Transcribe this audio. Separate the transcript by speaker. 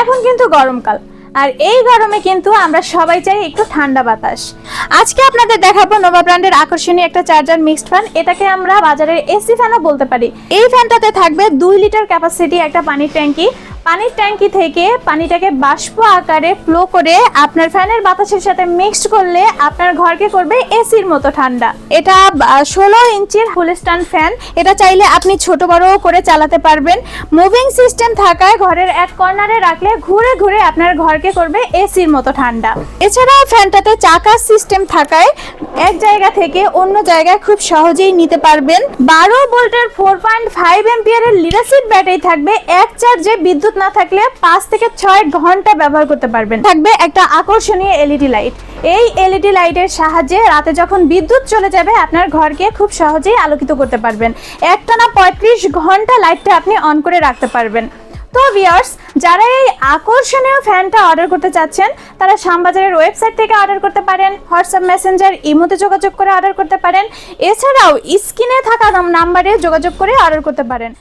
Speaker 1: এখন কিন্তু গরমকাল। আর এই গরমে কিন্তু আমরা সবাই চাই একটু ঠান্ডা বাতাস। আজকে আপনাদের দেখাবো নোভা ব্র্যান্ডের আকর্ষণীয় একটা চার্জার মিক্সড ফ্যান এটাকে আমরা বাজারের এসি ফ্যানও বলতে পারি। এই ফ্যানটাতে থাকবে দুই লিটার ক্যাপাসিটি একটা পানির ট্যাঙ্কি। পানির ট্যাঙ্কি থেকে পানিটাকে বাষ্প আকারে ফ্লো করে আপনার ফ্যানের বাতাসের সাথে মিক্সড করলে আপনার ঘরকে করবে এসির মতো ঠান্ডা। এটা ষোলো ইঞ্চির ফুল স্ট্যান্ড ফ্যান। এটা চাইলে আপনি ছোট বড় করে চালাতে পারবেন। মুভিং সিস্টেম থাকায় ঘরের এক কর্নারে রাখলে ঘুরে ঘুরে আপনার ঘরকে করবে এসির মতো ঠান্ডা। এছাড়াও ফ্যানটাতে চাকার সিস্টেম থাকায় এক জায়গা থেকে অন্য জায়গায় খুব সহজেই নিতে পারবেন। বারো ভোল্টের ফোর পয়েন্ট ফাইভ এম্পিয়ারের লিডাসিড ব্যাটারি থাকবে। এক চার্জে বিদ্যুৎ না থাকলে পাঁচ থেকে ছয় ঘণ্টা ব্যবহার করতে পারবেন। থাকবে একটা আকর্ষণীয় এলইডি লাইট এই এলইডি লাইটের সাহায্যে রাতে যখন বিদ্যুৎ চলে যাবে, আপনার ঘরকে খুব সহজেই আলোকিত করতে পারবেন। একটানা পঁয়ত্রিশ ঘণ্টা লাইটটা আপনি অন করে রাখতে পারবেন। তো ভিউয়ার্স যারা এই আকর্ষণীয় ফ্যানটা অর্ডার করতে চাচ্ছেন, তারা শ্যামবাজারের ওয়েবসাইট থেকে অর্ডার করতে পারেন হোয়াটসঅ্যাপ মেসেঞ্জার ইমোতে যোগাযোগ করে অর্ডার করতে পারেন। এছাড়াও স্ক্রিনে থাকা নাম্বারে যোগাযোগ করে অর্ডার করতে পারেন।